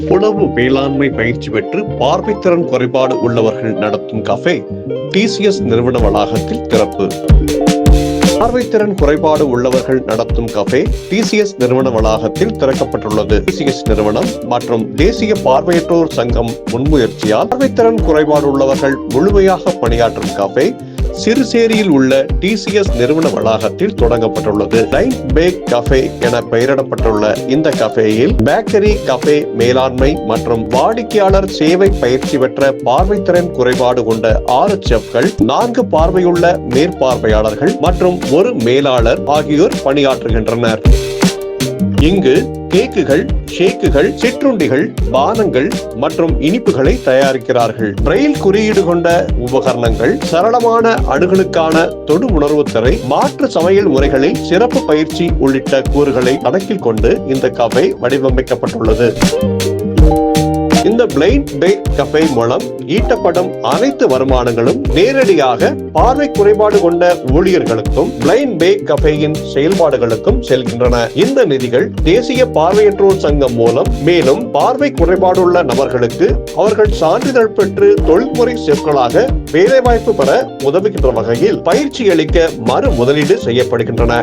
உணவு மேலாண்மை பயிற்சி பெற்று பார்வைத்திறன் குறைபாடு உள்ளவர்கள் நடத்தும் கஃபே டிசிஎஸ் நிறுவன வளாகத்தில் திறப்பு. பார்வைத்திறன் குறைபாடு உள்ளவர்கள் நடத்தும் கஃபே டிசிஎஸ் நிறுவன வளாகத்தில் திறக்கப்பட்டுள்ளது. டிசிஎஸ் நிறுவனம் மற்றும் தேசிய பார்வையற்றோர் சங்கம் முன்முயற்சியால் பார்வைத்திறன் குறைபாடு உள்ளவர்கள் முழுமையாக பணியாற்றும் கஃபே சிறுசேரியில் உள்ள டிசிஎஸ் நிறுவன வளாகத்தில் தொடங்கப்பட்டுள்ளது. லைட் பேக் கஃபே என பெயரிடப்பட்டுள்ள இந்த கஃபேயில் பேக்கரி கஃபே மேலாண்மை மற்றும் வாடிக்கையாளர் சேவை பயிற்சி பெற்ற பார்வைத்திறன் குறைபாடு கொண்ட ஆறு செஃப்கள் நான்கு பார்வையுள்ள மேற்பார்வையாளர்கள் மற்றும் ஒரு மேலாளர் ஆகியோர் பணியாற்றுகின்றனர். இங்கு கேக்குகள் ஷேக்குகள் சிற்றுண்டிகள் பானங்கள் மற்றும் இனிப்புகளை தயாரிக்கிறார்கள். பிரெயில் குறியீடு கொண்ட உபகரணங்கள் சரளமான அணுகளுக்கான தொடு உணர்வு திரை மாற்று சமையல் முறைகளில் சிறப்பு பயிற்சி உள்ளிட்ட கூறுகளை கணக்கில் கொண்டு இந்த கஃபே வடிவமைக்கப்பட்டுள்ளது. இந்த பிளைண்ட் பே கஃபே மூலம் ஈட்டப்படும் அனைத்து வருமானங்களும் நேரடியாக பார்வை குறைபாடு கொண்ட ஊழியர்களுக்கும் பிளைண்ட் பே கஃபேயின் செயல்பாடுகளுக்கும் செல்கின்றன. இந்த நிதிகள் தேசிய பார்வையற்றோர் சங்கம் மூலம் மேலும் பார்வை குறைபாடுள்ள நபர்களுக்கு அவர்கள் சான்றிதழ் பெற்று தொழில்முறை செஃப்களாக வேலைவாய்ப்பு பெற உதவுகின்ற வகையில் பயிற்சி அளிக்க மறு முதலீடு செய்யப்படுகின்றன.